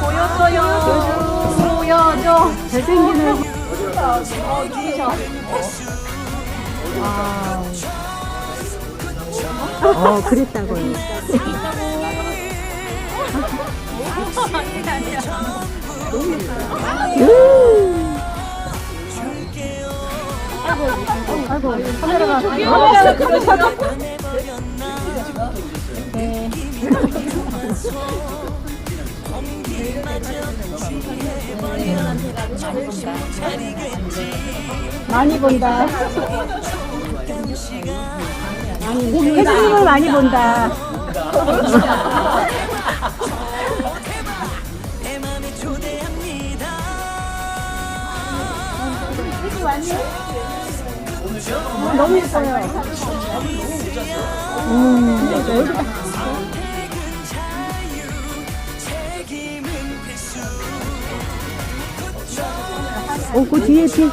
보여줘요. 보여줘. 잘생기는. 어, 그랬다고요. 카메라가 카메라가 그러셔서. 많이 본다. 혜진이를 많이 본다. 너무 예뻐요. 음, 여기다. 어, 그 뒤에 뒤에.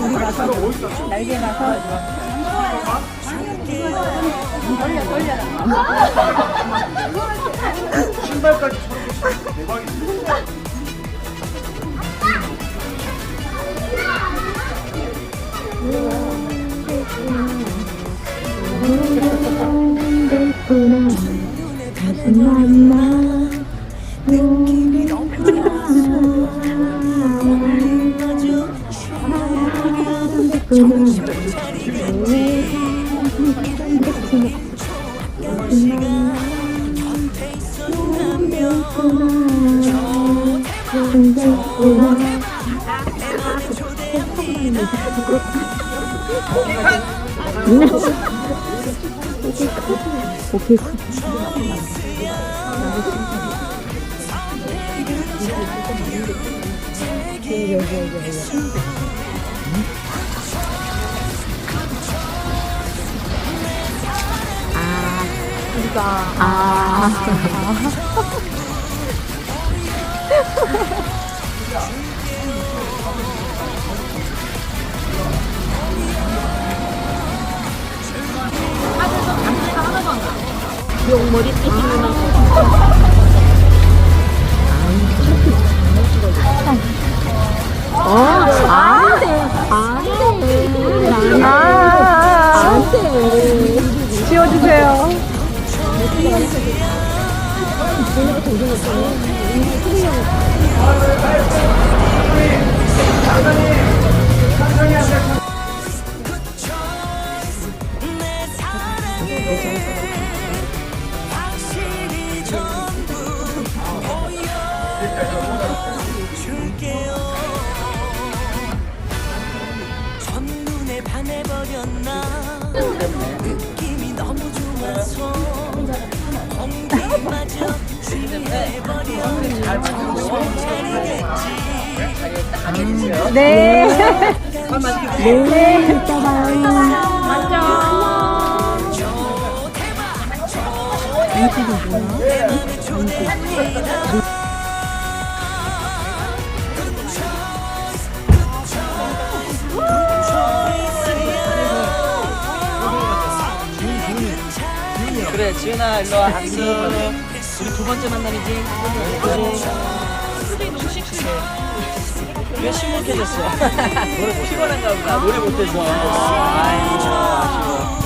우리 가 서 날개 가서 돌려 돌려 예쁘나 가슴만나 느낌이 너무 좋아. 오케이. 아, 용머리 띠 기는 어, 네. 네, 이따 봐요. 그래 지은아 일로 와 우리 두 번째 만남이지 그지? 왜 시무룩해졌어? 피곤한가 보다. 노래 못해서. 아이고 아쉬워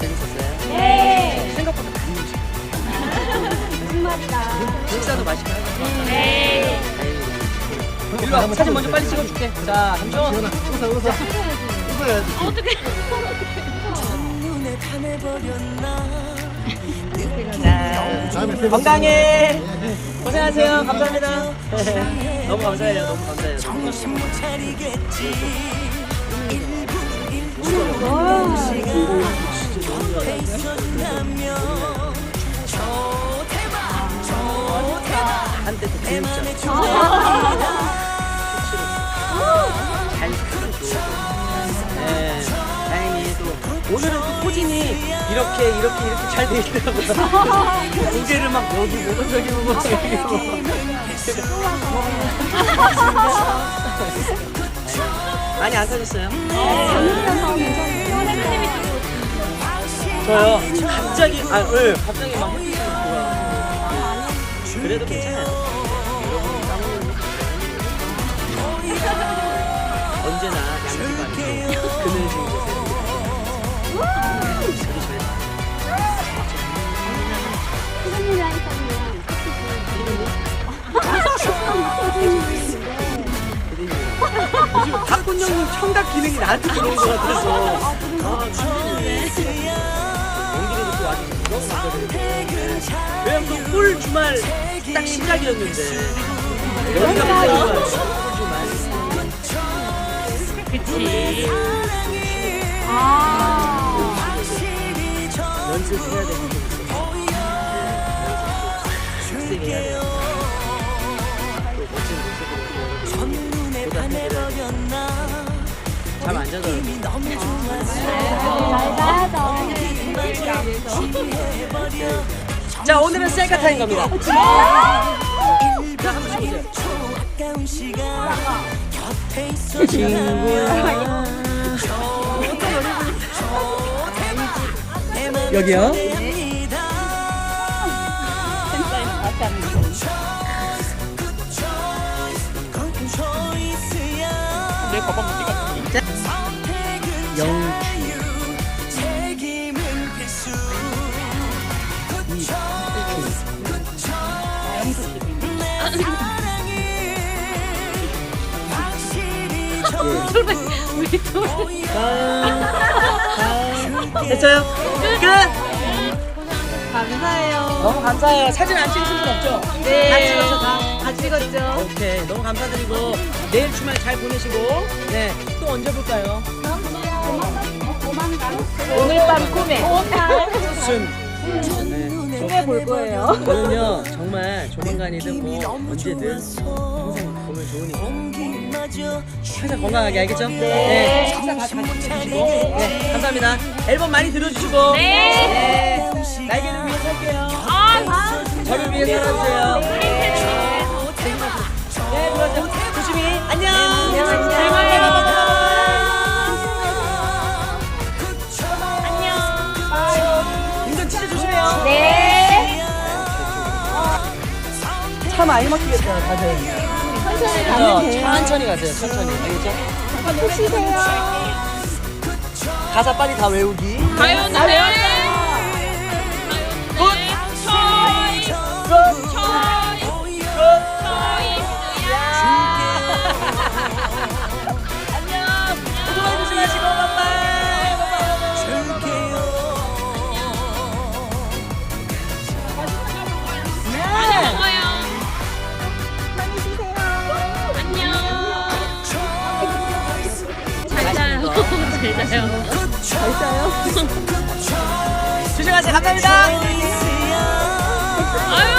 재밌었어요? 네. 생각보다 많이 음식 식사도 맛있게 하고 네. 일로 와 사진 먼저 빨리 찍어줄게. 자 삼촌 첫눈에 반해버렸나? 자, 건강해. 고생하세요. 감사합니다. 너무 감사해요. 너무 감사해요. 정신 못 차리겠지 1분 1초 시간 곁에 있어준다면 좋대봐 좋대봐 한때 또내재 이렇게 이렇게 이렇게 잘 돼 있더라고요. 고개를 막 여기 보고 저기. 많이 안 타셨어요? 저요. 갑자기 아, 네, 갑자기 막. 그래도 괜찮아요. 언제나 양지바리 그늘진 요즘 박군영님 청각 기능이 나한테 들어온 것 같아서. 아 연기를 듣고 아주 너무 감사드리고 왜냐면 그꿀 주말 딱 시작이었는데. 여기가 꿀 주말 그치. 연습해야 되는 게 자 오늘은 셀카 타임 겁니다 여기요 내 가방 어디 갔지? 우리. 됐어요? 끝! 감사해요. 너무 감사해요. 사진 안 찍으신 분 없죠? 네. 다 찍었죠? 다? 다 찍었죠? 오케이. 너무 감사드리고 내일 주말 잘 보내시고 네. 또 언제 볼까요? 오늘 밤 꿈에. 순. 네. 꿈에 볼 거예요. 저는요 정말 조만간이든 뭐 언제든 항상 보면 좋으니까 항상 건강하게 알겠죠? 네. 식사 다잘 챙겨주시고 네 감사합니다. 앨범 많이 들어주시고 네. 날개를 위해 살게요. 아, 저를 위해 살아주세요. 네, 들어가세요. 조심히 안녕. 안녕. 차 많이 막히겠다 다들. 천천히 가면 돼요. 천천히 가세요. 천천히 알겠죠? 쉬세요. 가사 빨리 다 외우기. 가요, 가요. 오 잘 자요. 조심하세요. 감사합니다. 아유.